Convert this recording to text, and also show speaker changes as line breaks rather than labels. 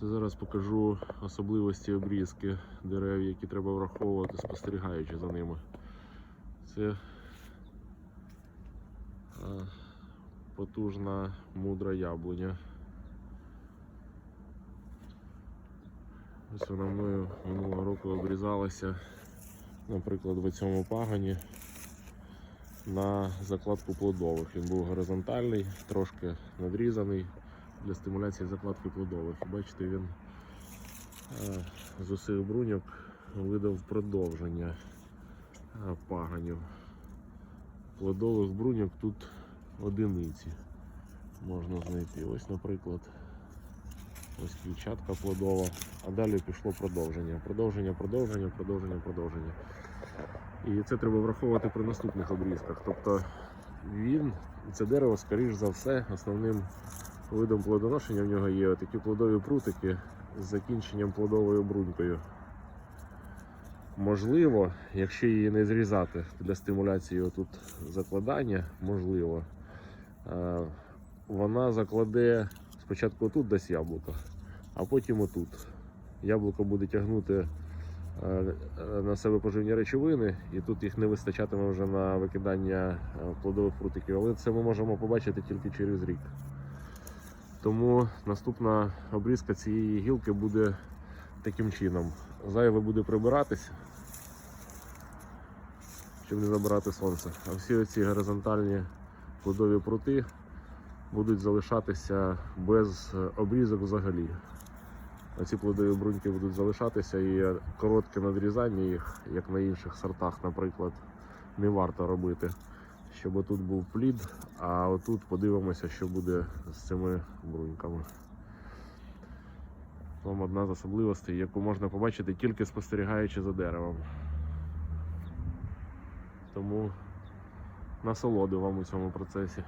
Це зараз покажу особливості обрізки дерев, які треба враховувати, спостерігаючи за ними. Це е, потужна мудра яблуня. Ось вона мною минулого року обрізалася, наприклад, в цьому пагані на закладку плодових. Він був горизонтальний, трошки надрізаний для стимуляції закладки плодових. Бачите, він е, з усіх бруньок видав продовження е, паганів. Плодових бруньок тут одиниці можна знайти. Ось, наприклад, ось квітчатка плодова, а далі пішло продовження. Продовження, продовження, продовження, продовження. І це треба враховувати при наступних обрізках. Тобто він, це дерево, скоріш за все, основним видом плодоношення в нього є такі плодові прутики з закінченням плодовою брунькою. Можливо, якщо її не зрізати для стимуляції отут закладання, можливо, е, вона закладе спочатку отут десь яблуко, а потім отут. Яблуко буде тягнути е, на себе поживні речовини, і тут їх не вистачатиме вже на викидання е, плодових прутиків. Але це ми можемо побачити тільки через рік. Тому наступна обрізка цієї гілки буде таким чином. Зайве буде прибиратися, щоб не забирати сонце. А всі оці горизонтальні плодові прути будуть залишатися без обрізок взагалі. Оці плодові бруньки будуть залишатися і коротке надрізання їх, як на інших сортах, наприклад, не варто робити. Щоб отут був плід, а отут подивимося, що буде з цими бруньками. Там одна з особливостей, яку можна побачити тільки спостерігаючи за деревом. Тому насолоди вам у цьому процесі.